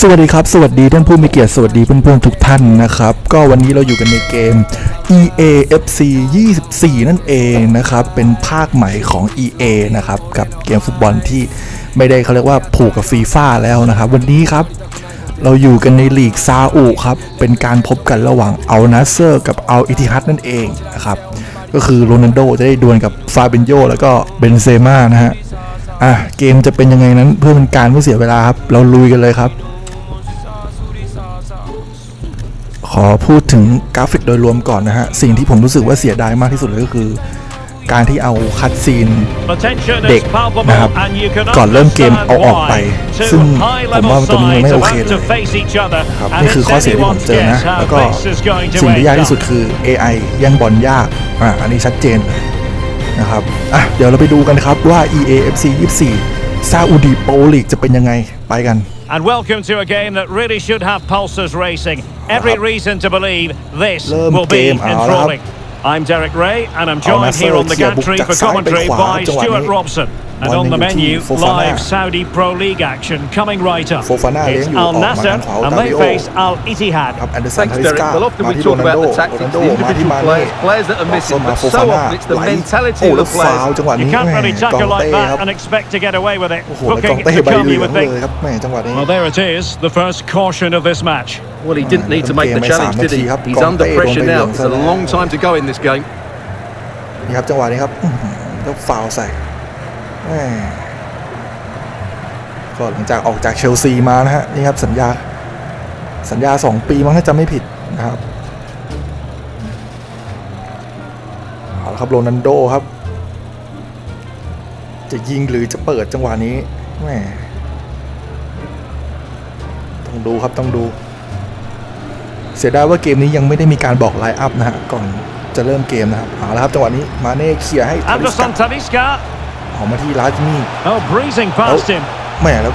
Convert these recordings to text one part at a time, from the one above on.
สวัสดีครับ สวัสดีท่านผู้มีเกียรติสวัสดีเพื่อนๆทุกท่านนะครับ ก็วันนี้เราอยู่กันในเกม EA FC 24 นั่นเองนะครับ เป็นภาคใหม่ของ EA นะครับ กับเกมฟุตบอลที่ไม่ได้เขาเรียกว่าผูกกับฟีฟ่าแล้วนะครับ วันนี้ครับ เราอยู่กันในลีกซาอุครับ เป็นการพบกันระหว่างอัลนัสเซอร์กับอัลอิทิฮัดนั่นเองนะครับ ก็คือโรนัลโดจะได้ดวลกับฟาเบนโยแล้วก็เบนเซม่านะฮะอะเกมจะเป็นยังไงนั้นเพื่อเป็นการไม่เสียเวลาครับเราลุยกันเลยครับ ขอพูดถึงกราฟิกโดยรวมก่อนนะฮะ สิ่งที่ผมรู้สึกว่าเสียดายมากที่สุดเลยก็คือ การที่เอาคัดซีนเด็กนะนะคครัรับบก่ก่ออนนเริ่เริ่มมเกเกมมเอาเอาออออกกไปไป ซึ่ซึ่งงผผมมว่าว่าตรงนี้มันไม่ไม่โอโอเคเคเลเลยยครับครับนี่นี่คืคืออข้ข้ออเสีเสียยที่ที่ผผมมเจเจออนะนะ แล้แล้ววก็ก็สิ่สิ่งงที่ยายที่ากกที่ที่สุสุดดคือ AI ยังบอลยากอะอันนี้ชัดเจนเลยนะครับอะเดี๋ยวเราไปดูกันครับว่า EA FC 24ซาอุดีโปรลีกจะเป็นยังไงไปกัน And welcome to a game that really should have pulses racing. every reason to believe this will be enthralling. I'm Derek Ray, and I'm joined here on the gantry for commentary by Stuart Robson. And บอล on the ยังอยู่ที่ menu, โฟฟาน่า live Saudi Pro League action coming right up. โฟฟาน่าเลี้ย It's งอยู่ Al ออกมา Nasser, ทางขวา and โอตา they วิโอ face Al Ittihad. ครับแอนเดอร์สัน Thanks, ทาริส Derek. กา Well, often มา we ที่โร talk นัล about โด the โร tactics, นัล the โดมาที่ individual มาเน่ players, players that are ออก missing, มา but โฟ so ฟาน่า often it's the ไหล mentality โอ้ of แล้ the วฟาว players. จังหวะ You นี้ can't แม่ really กอง tackle like เต้ครับ that and expect to get away with it. โอ้โหแล้วกอง Cooking เต้ it ใบ to come, เหลื you อง would เลย think. ครับแม่จังหวะนี้ Well, there it is, the first caution of this match. Well, he didn't need to make the Game challenge, did he? Sam He's Conte under pressure don't now. be It's a young. long time to go in this game. นี่ครับจังหวะนี้ครับอื้อหือแล้วฟาวใส่แม่ ก็หลังจากออกจากเชลซีมานะฮะนี่ครับสัญญาสัญญา 2 ปีมั้งถ้าจำไม่ผิดนะครับเอาละครับโรนัลโดครับ จะยิงหรือจะเปิดจังหวะนี้แม่ต้องดูครับต้องดู เสียดายว่าเกมนี้ยังไม่ได้มีการบอกไลน์อัพนะฮะก่อนจะเริ่มเกมนะครับเอาละครับจังหวะนี้มาเน่เคลียร์ให้ทาริสกา Anderson Talisca. ออกมาที่ลาจนี่ Oh, breezing past him. แหม่แล้ว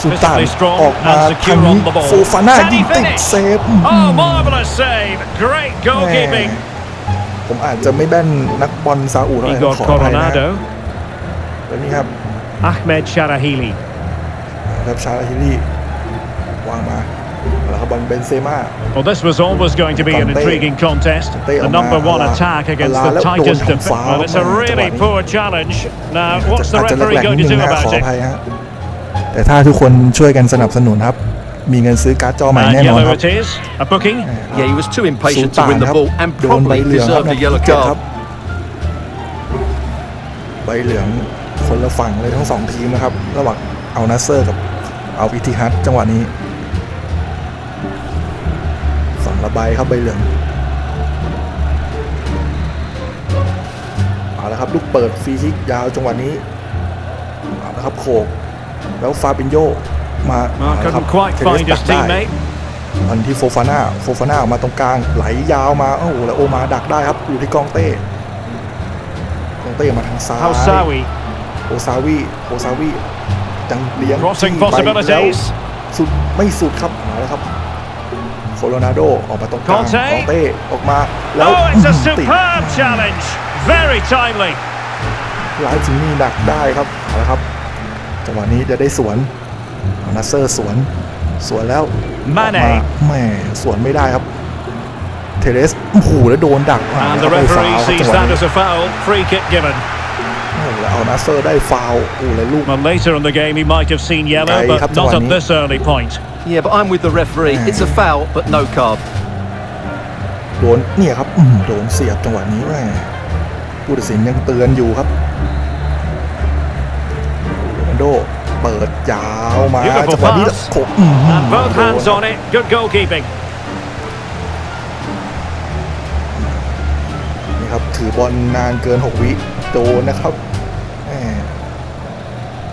สุตาน Physically strong ออกมา and secure ทางนี้ on the ball. โฟฟาน่า Can he ยิงติด finish? เซฟอื้อหื Oh, อ marvellous save. Great แหม่ goalkeeping. ผมอาจจะไม่แบ้นนักบอลซาอุเท่าไหร่ Igor ขออภัยนะฮะ Coronado. แล้วนี่ครับ Ahmed Sharahili. ครับชาลาฮิลี่วางมาแล้วครับ บอลเบนเซม่า Well, this was always going to be an Conte. intriguing contest. Conte The on number that. one Ala- attack against Ala- the แล้วโดน tightest ทำ defense. ฟาว Well, it's a แม่ really จังหวะนี้ poor challenge. Now, what's the อาจจะแหล referee กๆ going นิด to นึง do นะขอ about อภัย it? ฮะแต่ถ้าทุกคนช่วยกันสนับสนุนครับมีเงินซื้อการ์ดจอใหม่ And แน่นอน yellow ครับ it is. A booking. Yeah, he was too ซู impatient ตา to น win ค the รับ ball and โดนใบ probably เหลืองครับ deserved นา a ที yellow เจ็ดครับ card. ใบเหลืองคนละฝั่งเลยทั้งสองทีมนะครับ ระหว่างเอานัสเซอร์กับเอาอิทิฮัดจังหวะนี้ ฝั่งละใบครับใบเหลืองเอาละครับลูกเปิดฟรีคิกยาวจังหวะนี้เอาละครับโขกแล้วฟาบินโยมาเอา Well, ละครับ couldn't quite เทเลส find ดั his กได้ teammate. ตอนที่โฟฟาน่าโฟฟาน่าออกมาตรงกลางไหลยาวมาโอ้โหแล้วโอมาดักได้ครับอยู่ที่กองเต้กองเต้มาทางซ้าย Hausawi. โอซาวีโอซาวีจังเลี้ยง Crossing จี้ไปแล้ว possibilities. สุดไม่สุดครับมาแล้วครับ โคโรนาโดออกมาตรงกลาง Conte กองเต้ออกมาแล้ว Oh, it's a ติด superb challenge. Very timely. ไลฟ์จิมมี่ดักได้ครับเอาละครับจังหวะนี้จะได้สวนเอานัสเซอร์สวน สวนแล้ว Mane ออกมาแหม่สวนไม่ได้ครับ เทเรสโอ้โหแล้วโดนดักมา And แล้ the วไปฟาว referee ครับ sees จังหวะ that นี้ as a foul. Free kick given. โอ้โหแล้วเอานัสเซอร์ได้ฟาวล์โอ้โหแล้วลูก Well, later in the game, he might have seen yellow, Hey, but have to not one at knee. this early point. Yeah, but I'm with the referee. It's a foul, but no card. โดนเนี่ยครับอื้อหือโดนเสียบจังหวะนี้แม่ผู้ตัดสินยังเตือนอยู่ครับโรนัลโดเปิดยาวมา Beautiful จังหวะนี้ pass. โขกอื้อหือ And both โดน hands on it. Good goalkeeping. นี่ครับถือบอลนานเกิน 6 วิโดนนะครับแหม่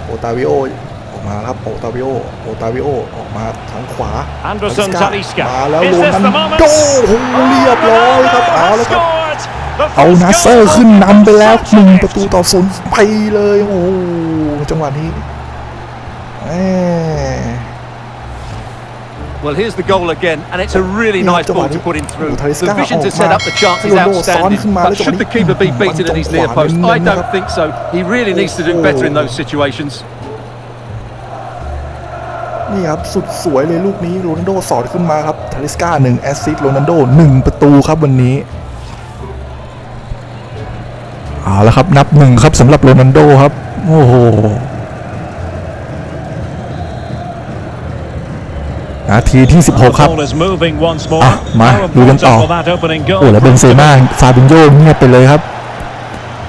โอตาวิโอออก มาครับโอตาวิโอโอตาวิโอออกมาทางขวา Anderson Talisca Talisca. มาแล้ว Is โร this นั the ล moment? โดโอ้โหเรียบร้อยครับเอาแล้วครับ Scored. The เอา first นาเซอร์ goal ขึ้นนำไปแล้ว of หนึ่ง such ประตูต่อศูนย์ไปเลยโอ้โหจังหวะนี้แหม่ Well, here's the goal again, and it's a really Yeah, nice ball to Giovanni. put him through. Oh, Talisca The vision to off set ma. up the chance is Ronaldo ซ้อน outstanding. ขึ้นมา But แล้วจังหวะ should the นี้ keeper be beaten at มัน his ตรง near ขวา post? เน้ I นๆนะครับ don't think so. He really needs to do better in those situations. นี่ครับสุดสวยเลยลูกนี้โรนัลโดสอดขึ้นมาครับทาริสกาหนึ่งแอสซิสต์โรนัลโดหนึ่งประตูครับวันนี้เอาละครับนับหนึ่งครับสำหรับโรนัลโดครับ โอ้โหนาทีที่ 16 ครับ Ball is moving once more. อะมา How ดูกัน important ต่อ will that opening โอ้แล้วเบนเซม่าฟาบินโยเงียบไปเลยครับ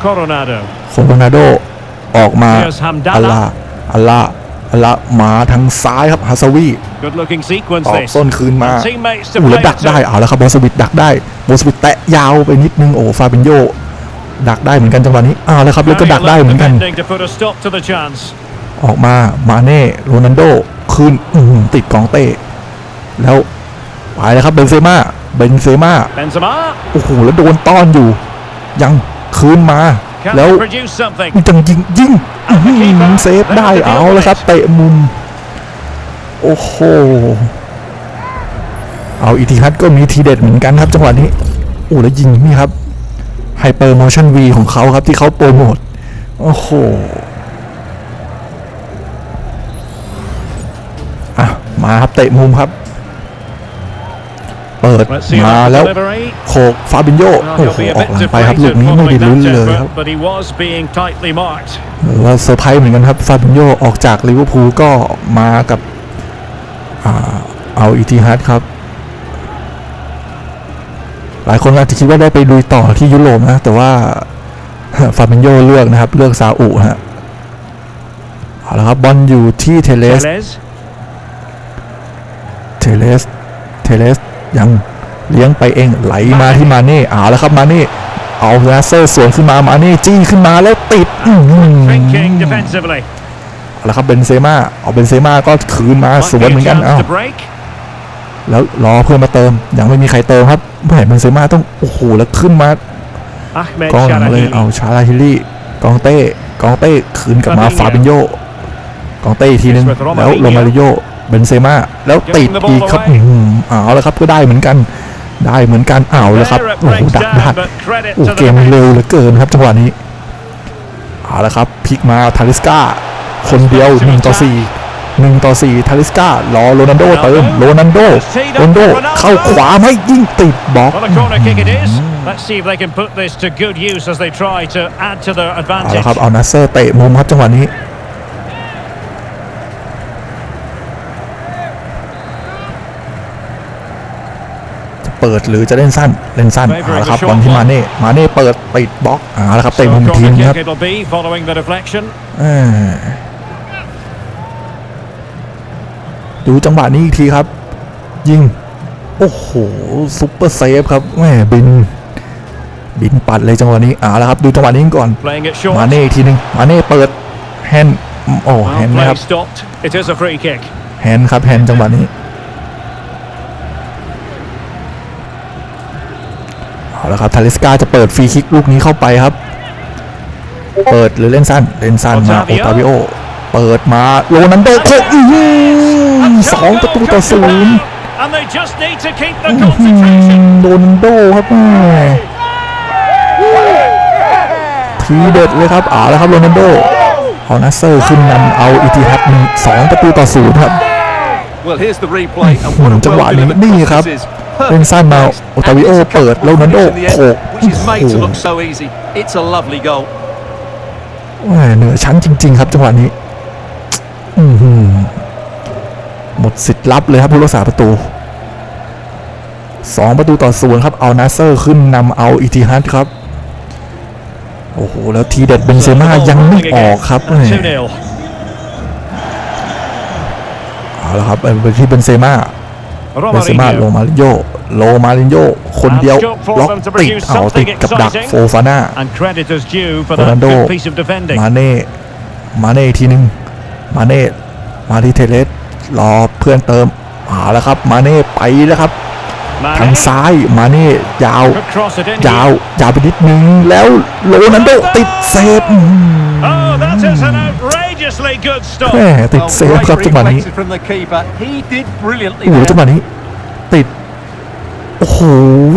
Coronado. โคโรนาโดออกมา Here's Hamdallah อัลลาอัลลาอั ลลามาทางซ้ายครับฮาซาวี Good looking sequence ตอก this. ส้นคืนมา And teammates to อู้แล้ว play ดัก it ได้ to. เอาแล้วครับโบสวิตดักได้โบสวิตแตะยาวไปนิดนึงโอ้ฟาบินโยดักได้เหมือนกันจังหวะนี้อ้าวแล้วครับแล้วก็ Very ดักได้ alert เหมือนกัน defending to put a stop to the chance. ออกมามาเน่โรนัลโดคืนอื้อหือติดกองเต้แล้วไปแล้วครับเบนเซม่าเบนเซม่า Benzema โอ้โหแล้วโดนต้อนอยู่ ยังคืนมา can แล้ว produce something. จังยิงยิงอื้อหือเซฟได้เอาแล้วครับเตะมุม โอ้โหเอาอีทีฮัทก็มีทีเด็ดเหมือนกันครับจังหวะนี้โอ้แล้วยิงนี่ครับไฮเปอร์โมชั่นวีของเขาครับที่เขาโปรโมทโอ้โหอะมาครับเตะมุมครับ เปิด Let's see มา about แล้ว the delivery. โขกฟาบินโย Well, โอ้ he'll โห be a ออก bit หลังไปครับลูก deflated นี้ไม่ได้ following ลุ้น that เลยครับ effort, but he was being tightly marked. หรือว่าเซอร์ไพรส์เหมือนกันครับฟาบินโยออกจากลิเวอร์พูลก็มากับอ่าเอาอีทีฮัดครับ หลายคนอาจจะคิดว่าได้ไปลุยต่อที่ยุโรปนะ แต่ว่าฟาบินโยเลือกนะครับ เลือกซาอุฮะเอาละครับบอลอยู่ที่เทเลส Tellez. เทเลสเทเลส ยังเลี้ยงไปเองไหลมาที่มาเน่เอาแล้วครับมาเน่เอาลาเซอร์สวนขึ้นมามาเน่จี้ขึ้นมาแล้วติดอื้อหือ Thinking defensively. เอาละครับเบนเซม่าเอาเบนเซม่าก็คืนมา Might สวน be เหมื a อนกัน chance อ้าว to break. แล้วรอเพื่อนมาเติม ยังไม่มีใครเติมครับแหมเบนเซม่าต้องโอ้โหแล้วขึ้นมา Ahmed กองหลังเลย Sharahi. เอาชาลาฮิลลี่กองเต้กองเต้คืนกลับมา Fabinho ฟาบินโยกองเต้อีกทีนึง With Romarinho แล้วโรมาริโย เบนเซม่าแล้วติด Giving the ball อีกครับ away อื้อหือเอาแล้วครับก็ได้เหมือนกันได้เหมือนกันเอาแล้วครับ There it โอ้โห breaks ดักได้ down, but credit โอ้ to เก the ม defense. เร็วเหลือเกินครับจังหวะนี้เอาละครับพลิกมาทาริสกาคนเดียวหนึ่งต่อสี่หนึ่งต่อสี่ทาริสการอโรนันโดเติมโรนันโดโรนันโดเข้าขวาไม่ยิงติดบล็อก Well, a corner kick it is. Let's see if they can put this to good use as they try to add to their เอา advantage. ละครับเอานัสเซอร์เตะมุมครับจังหวะนี้ จะเปิ ดหรือจะเล่นสั้นเล่นสั้นเอาละครับบอลที่มาเน่มาเน่เปิดติดบล็อกเอาละครับ So เตะมุมอีกที corner นึงครับ kick it'll be following the deflection. เอ้ยดูจังหวะนี้อีกทีครับ ยิง โอ้โหซุปเปอร์เซฟครับแหมบิน บินปัดเลยจังหวะนี้เอาละครับ ดูจังหวะนี้ก่อน Playing it short. มาเน่อีกทีหนึงมาเน่เปิดแฮนด์โอ้แฮ Well, นด์นะ play ครับ stopped. It is a free kick. แฮนด์ครับแฮนด์จังหวะนี้ เอาละครับทาริสกาจะเปิดฟรีคิกลูกนี้เข้าไปครับ เปิดหรือเล่นสั้นเล่นสั้นมาโอ Otavio ตาวิโอเปิดมาโรนันโดโคกอื้อหือสองประตูต่อศูนย์ And they just need to keep the อื้อหือ concentration. โรนันโดครับแม่ทีเด็ดเลยครับเอาละครับโรนันโดเอานัสเซอร์ขึ้นนำเอาอิติฮัดหนึ่งสองประตูต่อศูนย์ครับ Well, here's the replay, and อื what ม a จังหวะ well นี้ delivered นี่ cross ครับ this is. เล่น Perfect สั้นมา place. โอตาวิโอ And it's a เปิด couple แล้วโรนัลโด of minutes in the โข end, ก which is made to โอ้โห look so easy. It's a lovely goal. แหม่เหนือชั้นจริง ๆ ครับจังหวะนี้อือหือหมดสิทธิ์รับเลยครับผู้รักษาประตูสองประตูต่อศูนย์ครับ เอานาเซอร์ขึ้นนำเอาอิติฮัดครับ โอ้โห แล้วทีเด็ดเบนเซม่า So the ball ยังไม่ rolling อ again. อกครับ And แหม่ 2-0. เอาละครับไปที่เบนเซม่า เบนเซม่าโล Romarinho. มาริโยโลมาริโยคนเดียวล็อกติดเอาติดกับดักโฟฟาน่า And credit is due for that Ronaldo. good piece of defending. มาเน่มาเน่อีกทีหนึงมาเน่มาที่เทเลสรอเพื่อนเติมเอาแล้วครับ มาเน่ไปแล้วครับ ทาง Mane ซ้ายมาเน่ยาว could cross it in ยาว here. ยาวไปนิดนึงแล้วโรนันโดติดเซฟอื้อหื Oh, that is an outrageously good อแห stop. มติด Well, เซฟ great ครับจังหวะนี้ reflexes from the keeper. He did brilliantly โอ้โห there. จังหวะนี้ ติด โอ้โห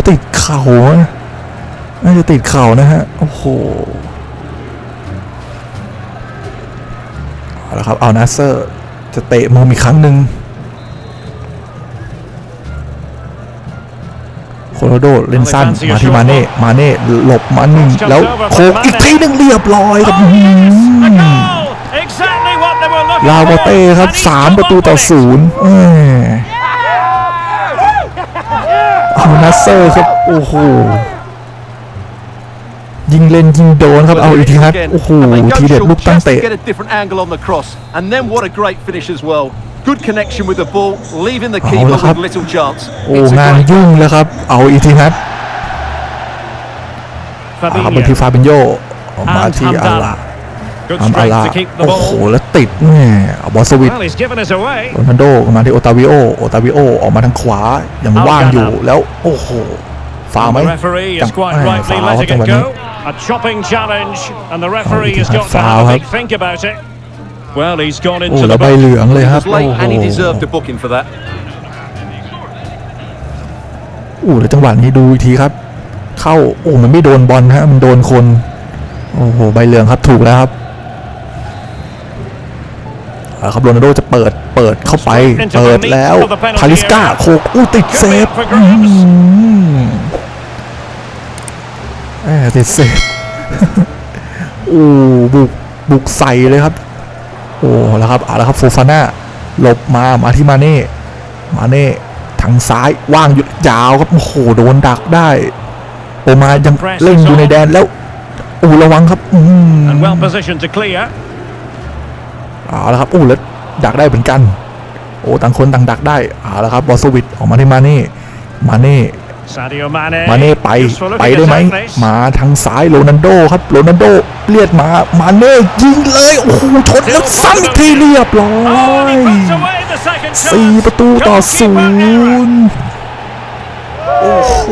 ติดเข่าอะน่าจะติดเข่านะฮะ โอ้โหเอาละครับ เอานาเซอร์ จะเตะมุมอีกครั้งหนึ่ง โคโรโดเล่นสั้นมาที่มาเน่มาเน่หลบมาหนึ่งแล้วโคกอีกทีหนึ่งเรียบร้อยครับอื้อหื A อ goal! Exactly what they were looking ลาวาเต้ for. ครับ And he's สามประตูต่อ toppled it. ศูนย์แหมเอานัสเซอร์ครับ โอ้โหยิงเล่นยิงโดนครับ Well, เอา here อี it กที is ครับ again. โอ้โห And they go ทีเด็ด short ลูกตั้ง just to เตะ get a different angle on the cross. And then what a great finish as well. Good connection with the ball, leaving the Oh, keeper look up. with little chance. โอ้ It's a งาน great ยุ่งแล้วครับ เอาอีกทีครับเอาครับ Fabinho. บนที่ฟาบินโยออกมา And ที่อัลลา Hamdallah. Good อัมอัล strength ลา to keep the โอ้โห ball. แล้วติดแหมเอาบอลสวิต Well, he's given us away. โรนัลโดมาที่โอตาวิโอโอตาวิโอออกมาทางขวายังว่างอยู่แล้วโอ้โหฟาวล์ไหม The referee จั is ง quite แหม่ rightly ฟาวล์ครับ letting จังห it วะนี้ go. A chopping challenge, and the referee has got to foul, have a ครับ Well, he's gone โอ้ into แล้ the วใบ box. เหลืองเลย He ครับ was โอ้ late โห and he deserved a booking for that. โอ้แล้วจังหวะนี้ดูอีกทีครับ เข้า โอ้มันไม่โดนบอลฮะมันโดนคน โอ้โห ใบเหลืองครับถูกแล้วครับเอาครับโรนัลโดจะเปิด เปิดเข้าไป เปิดแล้วพาลิสกาโคกอู้ติดเซฟอื้อหือแหมติดเซฟโอ้บุก บุกใส่เลยครับ โอ้แล้วครับเอาละครับโฟฟาน่าหลบมามาที่มาเน่มาเน่ทางซ้ายว่างอยู่ยาวครับโอ้โหโดนดักได้โอมายังเล่นอยู่ในแดนแล้วโอ้ระวังครับอืม And well positioned to clear. เอาละครับโอ้แล้วดักได้เหมือนกันโอ้ต่างคนต่างดักได้เอาละครับบอสวิตออกมาที่มาเน่มาเน่ Sadio Mane. มาเน่ไป Just for looking ไปได้ไหม at this. มาทางซ้ายโรนัลโดครับโรนัลโด เลียดมา มาเน่ยิงเลย โอ้โหชนแล้วซ้ำอีกทีเรียบร้อ Oh, and ย he puts away the second สี่ chance. ประตูต่อศู Goalkeeper error. นย์โอ้โห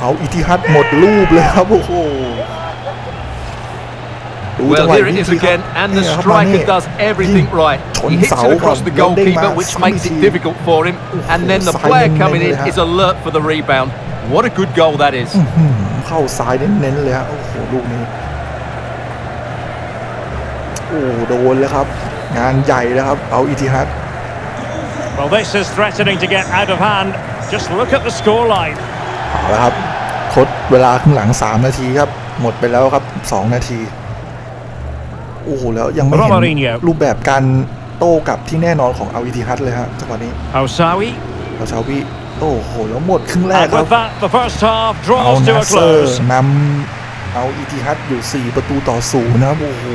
เอาอิทิฮัดหมดรูปเลยครับ โอ้โหดูจัง Well, หวะ here it นี้ is สิครับ again, and the เนี่ยครับมาเน่ striker does everything ยิง right. ชน He hits เสา it ก่อน across the แล้วเด้งมา goalkeeper, which ซ้ำอี makes ก it ที difficult for him. And then the ซ้าย player เน้นๆ coming in เลยฮะ is alert for the rebound. What a good goal that is. อืมเข้าซ้ายเน้นๆเลยฮะโอ้โหลูกนี้โอ้โดนเลยครับ งานใหญ่แล้วครับเอาอิทิฮัด Well, this is threatening to get out of hand. Just look at the scoreline. เอาละครับทดเวลาครึ่งหลัง 3 นาทีครับ หมดไปแล้วครับ 2 นาที โอ้โห แล้วยังไม่เห็น Romarinho รูปแบบการโต้กลับที่แน่นอนของเอาอิทิฮัดเลยฮะจังหวะนี้ Hausawi. เราชาวิ โอ้โห แล้วหมดครึ่งแรก And ครับ with that, the first half เอา draws to นา a เซอร์ close. นำเอาอิทิฮัดอยู่ 4 ประตูต่อศูนย์นะครับ โอ้โห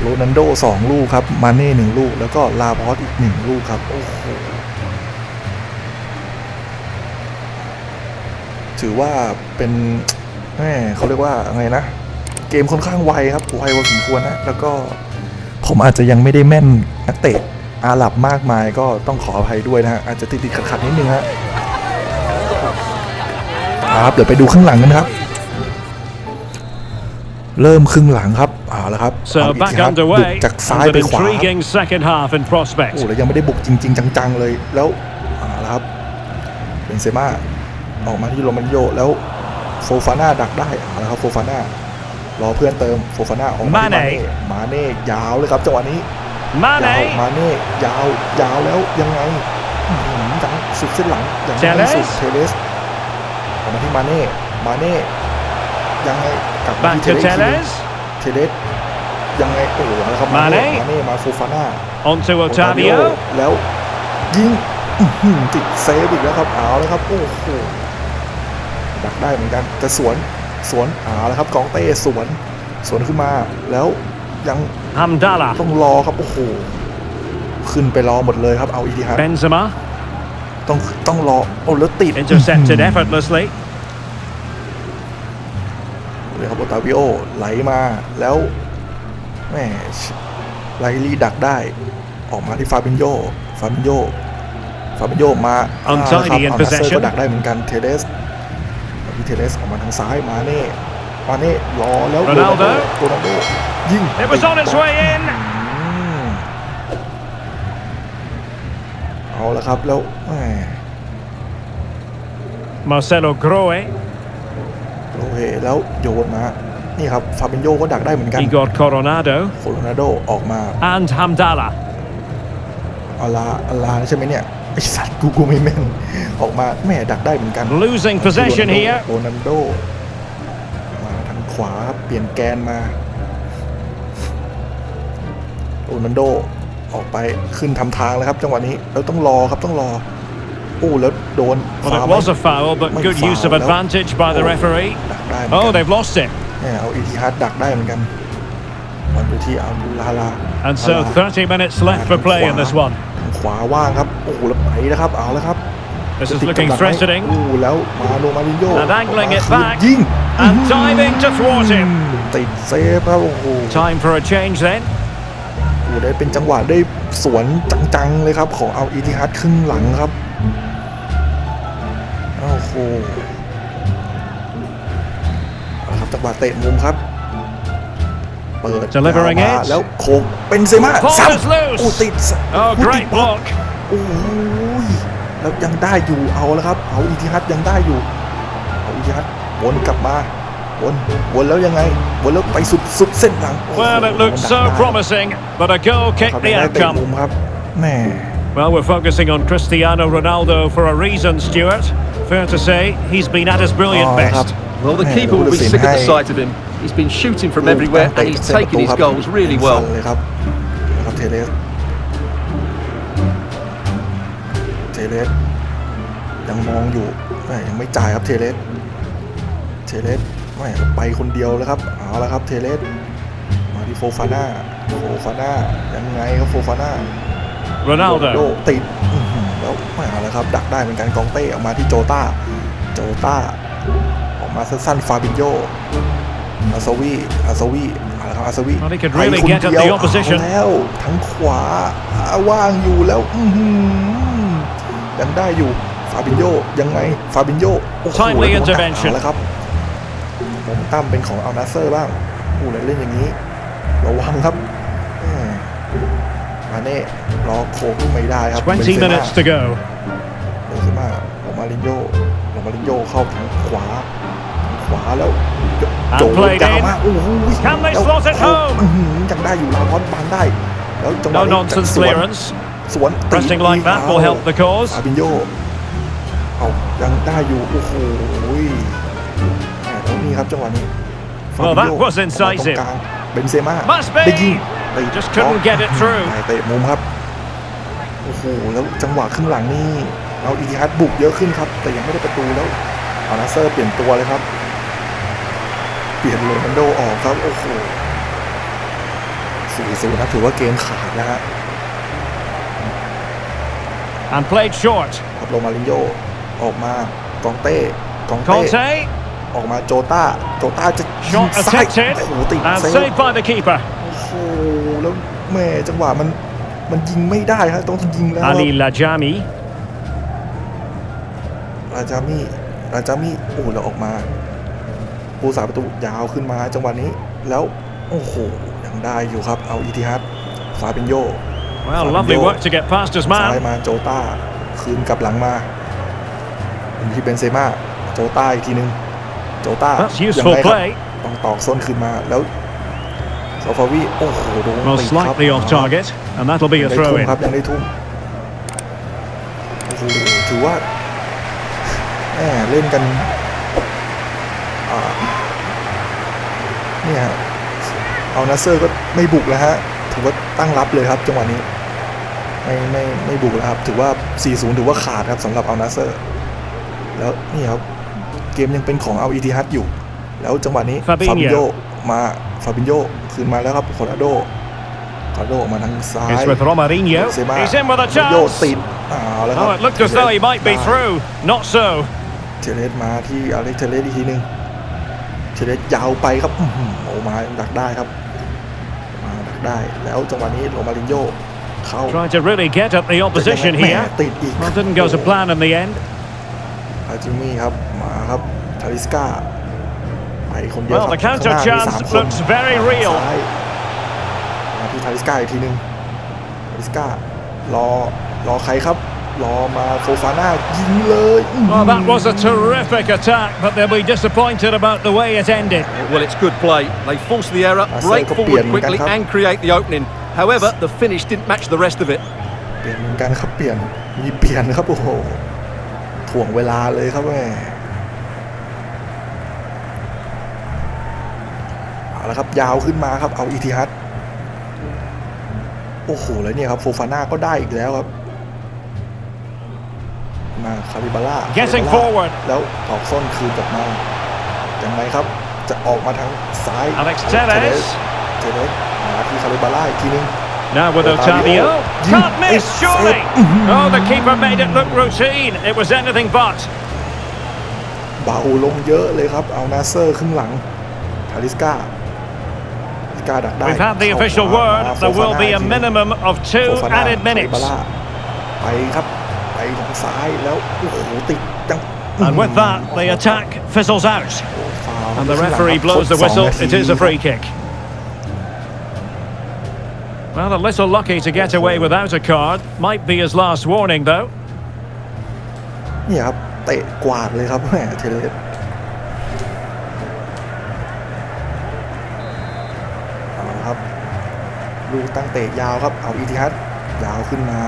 โรนันโด 2 ลูกครับ มาเน่หนึ่งลูก แล้วก็ลาพอสอีก 1 ลูกครับ โอ้โห ถือว่าเป็นแม่เขาเรียกว่าไงนะ เกมค่อนข้างไวครับไวพอสมควรนะ แล้วก็ผมอาจจะยังไม่ได้แม่นนักเตะ อาหรับมากมายก็ต้องขออภัยด้วยนะฮะอาจจะติดติดขัดขัดๆนิดนึงฮะครับเดี๋ยวไปดูข้างหลังกันครับ เริ่มครึ่งหลังครับเอาละครับ So เอาอีก back ทีครับบุก underway. จากซ้าย And ไป an ขวาครับ intriguing second half in โอ้ prospect. แล้วยังไม่ได้บุกจริง ๆ จังๆเลยแล้วเอาละครับเบนเซม่าออกมาที่โรมันโยแล้วโฟฟาน่าดักได้เอาละครับโฟฟาน่ารอเพื่อนเติมโฟฟาน่าออกมาที่มามาเน่เน่มาเน่ยาวเลยครับจังหวะนี้ ยาว Mane. มาเน่ยาวยาวแล้วยังไงอื้อหือจังสุดเส้นหลังยังไม่ Teles สุดเทเลสออกมาที่มาเน่มาเน่ยังไงกลับมา Back ที่เท to เลสอีกทีหนึ่ง Teles. เทเลสยังไงโอ้โหเอาละครับมาเน่มาเน่มาเน่มาโฟฟาน่า On to โอตาวิโอ Otavio. แล้วยิงอื้อหือติดเซฟอีกแล้วครับเอาแล้วครับโอ้โหดักได้เหมือนกันจะสวนสวนเอาแล้วครับกองเต้สวนสวนขึ้นมาแล้วยัง Hamdallah. ต้องรอครับ โอ้โห ขึ้นไปรอหมดเลยครับเอาอีทีฮัท Benzema. ต้องต้องรอโอ้แล้วติด Intercepted effortlessly. เลยครับโอตาวิโอไหลมาแล้วแหม่ไลลีดักได้ ออกมาที่ฟาบินโยฟาบินโยฟาบินโยมา Untidy อ่า in นะครับเอานาเซอร์ possession ก็ดักได้เหมือนกันเทเดสที่เทเดสออกมาทางซ้ายมาเน่ มาเน่รอแล้ว Ronaldo โรนัลโดยิง It was on its way in. อืมเอาละครับแล้วแหม Marcelo Groe. โรเฮแล้วโยนมา นี่ครับฟาบินโยก็ดักได้เหมือนกัน Igor Coronado โคโรนาโดออกมา and Hamdallah. อาลาอาลาใช่ไหมเนี่ยไอสัตว์กูกูไม่แม่นออกมาแม่ดักได้เหมือนกัน Losing possession here. โรนัลโดมาทางข วาครับ เปลี่ยนแกนมาโรนัลโดออกไปขึ้นทำทางแล้วครับ จังหวะนี้แล้วต้องรอครับต้องรอโอ้แล้วโดน Well, ฟา it ไหม was a foul, but May good use of foul, no? advantage by the Oh. referee. ดักได้เหมือน Oh, กัน they've lost it. เนี่ยเอาอีทีฮัดดักได้เหมือนกันมันไปที่อัลลาลา And so อัลลา30 minutes left for play in this one. ทางขวาว่างครับโอ้โหแล้วไปนะครับเอาแล้วครับ This is ติด looking กำลังไหม threatening. โอ้โหแล้วมาโรมาริโย And angling it มาคืน back. ยิง And diving to thwart him. ติดเซฟครับโอ้โห Time for a change then. โอ้โหได้เป็นจังหวะได้สวนจังๆเลยครับของเอาอีทีฮัดครึ่งหลังครับโอ้โหเอาละครับจังหวะเตะมุมครับ เปิด Delivering ยาวมา it. แล้วโคงเป็นเซม่า Ball ซ้ is loose. ำโอ้ติด Oh, โอ้ติด great บล็อก block. โอ้ยแล้วยังได้อยู่เอาแล้วครับ เอาอีทีฮัดยังได้อยู่ เอาอีทีฮัด วนกลับมาวนวนแล้วยังไงวนแล้วไปสุดสุดเส้นหลังโอ้โห Well, it looked ดัก so ได้ promising, but a goal ครับ kicked the ได้เตะมุ outcome. มครับแหม่ Well, we're focusing on Cristiano Ronaldo for a reason, Stuart. Fair to say, he's been at his brilliant อ๋อครับ best. Well, the Man, keeper will be Olsen, sick of the hey. sight of him. He's been shooting from ลูก everywhere ตั้ and ง he's เตะเส้นประ taken ตู his ครับ goals really สั่น well. เลยครับนะครับเทเลสเทเลสยังมองอยู่แหม่ยังไม่จ่ายครับเทเลส เทเลสแหม่ไปคนเดียวแล้วครับเอาละครับเทเลสมาที่โฟฟาน่าโฟฟาน่ายังไงครับโฟฟาน่าโด Ronaldo. ติดอื้อหือแล้วไม่เอาแล้วครับ ดักได้เหมือนกันกองเต้ออกมาที่โจต้าโจต้าออกมาสั้นๆฟาบินโยอาซาวีอาซาวีเอาละครับอาซาวี Well, he could ไป really คน get at เดียว the opposition. เอาแล้วทั้งขวาว่างอยู่แล้วอื้อหือยังได้อยู่ฟาบินโยยังไงฟาบินโยโอ้โห Timely โดนดัก intervention เอาแล้วครับโมเมนตัมเป็นของอัลนาเซอร์บ้างโอ้แล้วเล่นอย่างนี้ ระวังครับแหม่มาเน่รอโค้งไม่ได้ครับ20เบนเซม่า minutes to go. เบนเซม่าโรมารินโญ่โรมารินโญ่เข้าทางขวาทางขวาแล้วโจ And played ยาว in. มากโอ้โห Can they แล้ว slot it โค้ง home? อื้อหือยังได้อยู่ลาพอนบางได้ แล้วจังหวะ No นี้ nonsense สวน clearance. สวนตี Pressing like that will help the cause. ฟาบินโญ่เอายังได้อยู่โอ้โหแหม่แล้ว นี่ครับจังหวะนี้ Well, that ฟาบินโญ่ was incisive. ออกมาตรงกลางเบนเซม่า Must be. ได้ยิงตี Just couldn't get it through. ได้เตะมุมครับโอ้โหแล้วจังหวะครึ่งหลังนี่เอาอีทีฮัดบุกเยอะขึ้นครับ แต่ยังไม่ได้ประตูแล้วเอานาเซอร์เปลี่ยนตัวเลยครับ เปลี่ยนโรนัลโดออกครับ โอ้โหสี่ศูนย์นะถือว่าเกมขาดนะฮะ And played short. ครับโรมารินโยออกมากองเต้กองเต้ Conte. ออกมาโจต้าโจต้าจะยิง Shot ซ้าย attempted. โอ้โหติด And เซฟ saved by the keeper. โอ้โหแล้วแม่จังหวะมันมันยิงไม่ได้ฮะต้องยิงแล้ว Ali Lajami. ราจามิราจามิโอ้โหแล้วออกมาผู้สาประตูยาวขึ้นมาจังหวะนี้แล้วโอ้โหยังได้อยู่ครับเอาอีทิฮัดฟาบินโย Well, Fabinho. lovely work to get past his ซ้าย man. มาโจต้าคืนกลับหลังมาที่เบนเซม่าโจต้าอีกทีนึง โจต้า That's ยัง useful ไงครับ play. ต้องตอกส้นคืนมาแล้วโซฟาวีโอ้โหโดน Well, ติดครับ slightly off target. And that'll be ยั a งได้ throw ทุ่ม in. ครับยังได้ทุ่มโอ้โหถือว่าแหมเล่นกันอ่าเนี่ยฮะเอานาเซอร์ก็ไม่บุกแล้วฮะถือว่าตั้งรับเลยครับจังหวะนี้ไม่ไม่ไม่บุกแล้วครับ ถือว่า 4-0 ถือว่าขาดครับสำหรับเอานาเซอร์ แล้วนี่ครับ เกมยังเป็นของเอาอีทีฮัตอยู่ แล้วจังหวะนี้ Fabinho บิโยมาฟาบินโยคืนมาแล้วครับโคนาโดโคนาโดออกมาทางซ้าย It's with Romarinho. เซม่า He's in with a โยติ chance. ดอ้าวแล้วครับ Oh, it looked as though he might be ได้ through. Not so. เทเลสมาที่อเล็กเทเลสอีกทีหนึงเทเลสยาวไปครับอื้อหือโอมาดักได้ครับมาดักได้ แล้วจังหวะนี้โรมารินโยเข้า Trying to really get at the opposition แหม่ here. ติดอีก Well, didn't go to plan in the end. อาจิมี่ครับมาครับทาริสกาไปคนเดียว Well, ครับ the counter ข้างหน้ามี chance สามคน looks very real. ซ้ายมาที่ทาริสกาอีกทีหนึงทาริสการอรอใครครับ รอมาโฟฟาน่ายิงเลยอื้อหือ Well, that was a terrific attack, but they'll be disappointed about the way it ended. Well, it's good play. They force the error, That's break like a forward pi- quickly, kan- and create the opening. However, the finish didn't match the rest of it. เปลี่ยนเหมือนกันครับเปลี่ยนมีเปลี่ยนครับโอ้โห ถ่วงเวลาเลยครับแม่เอาละครับยาวขึ้นมาครับเอาอีทิฮัตโอ้โหแล้วเนี่ยครับโฟฟาน่าก็ได้อีกแล้วครับมาคาริบาร่า Getting คาริบาร่า forward แล้วออกส้นคืนกลับมายังไงครับจะออกมาทางซ้าย Alex เทเร Telles. สเทเรสมาที่คาริบาร่าอีกทีนึง Now with Otavio. Otavio. Can't You- miss, it's- surely. it- Oh, the keeper made it look routine. It was anything but. เบาลงเยอะเลยครับ เอานาเซอร์ขึ้นหลังทาริสกาทาริสกาดักได้ We've had the เข้า official ขวา word. มา There will โฟฟา be น่า a ทีนึง minimum of two โฟฟาน่า added คาริ minutes. บาร่าไปครับ ไปทางซ้ายแล้ว โอ้โห ติดจัง And with that, the attack fizzles out. โอ้ฟาวล์ And the ขึ้นหลัง referee ครับ blows the ทดสอง whistle. นาที It is a free kick. Well, a little lucky to get away without a card. Might be his last warning, though. เนี่ยครับ เตะกวาดเลยครับแหมเทเลสเอาละครับ ลูกตั้งเตะยาวครับ เอาอีทิฮัตยาวขึ้นมา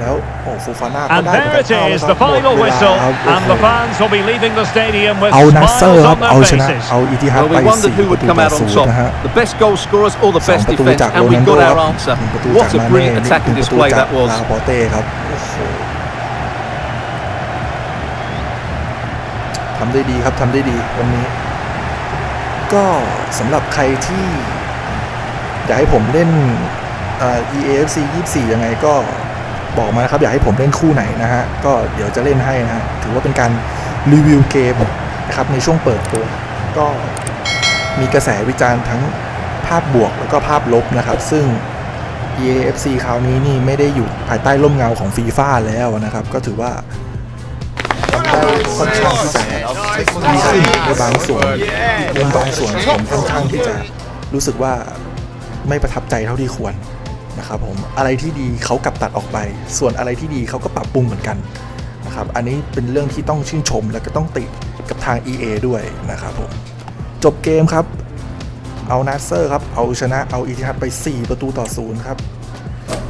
แล้วโอ้ฟูฟาน่าก็ And ได้เหมือน there กัน it เอาละ is, ครับ the final หมดเวลา whistle. ครับ And the fans will be leaving the stadium with เอานัสเซอร์ smiles ครับ on เอา their ชนะ faces. เอาอีทิฮัต Well, ไป we wondered สี่ who ประ would ตู come ต่อ out ศู on นย์ top. นะฮะ The best goal scorers or the สอง best ประตู defence, จากโร and นั we ลโด got ค our รับ answer. หนึ่งประตูจาก What a มาเน่ brilliant หนึ่ง attacking ประตู display จาก that was. ลาปอเต้ครับโอ้โหทำได้ดีครับทำได้ดีวันนี้ ก็สำหรับใครที่อยากให้ผมเล่นเอ่อ EAFC 24 ยังไงก็ บอกมานะครับอยากให้ผมเล่นคู่ไหนนะฮะก็เดี๋ยวจะเล่นให้นะฮะถือว่าเป็นการรีวิวเกมนะครับในช่วงเปิดตัว ก็มีกระแสวิจารณ์ทั้งภาพบวกแล้วก็ภาพลบนะครับ ซึ่ง EAFC คราวนี้นี่ไม่ได้อยู่ภายใต้ร่มเงาของฟีฟ่าแล้วนะครับ ก็ถือว่าทำได้ค่อนข้างที่จะดีขึ้นในบางส่วนในบางส่วนผมค่อนข้างที่จะรู้สึกว่าไม่ประทับใจเท่าที่ควร นะครับผมอะไรที่ดีเขากลับตัดออกไป ส่วนอะไรที่ดีเขาก็ปรับปรุงเหมือนกันนะครับอันนี้เป็นเรื่องที่ต้องชื่นชมแล้วก็ต้องติกับทาง EA ด้วยนะครับผมจบเกมครับเอานัสเซอร์ครับเอาชนะเอาอีทิฮัดไป 4 ประตูต่อศูนย์ครับ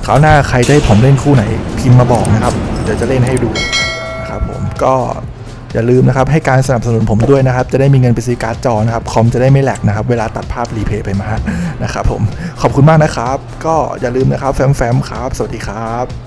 คราวหน้าใครจะให้ผมเล่นคู่ไหนพิมพ์มาบอกนะครับ เดี๋ยวจะเล่นให้ดูนะครับผมก็ อย่าลืมนะครับให้การสนับสนุนผมด้วยนะครับ จะได้มีเงินไปซื้อการ์ดจอนะครับคอมจะได้ไม่แหลกนะครับ เวลาตัดภาพรีเพย์ไปมานะครับผมขอบคุณมากนะครับ ก็อย่าลืมนะครับแฟมๆครับ สวัสดีครับ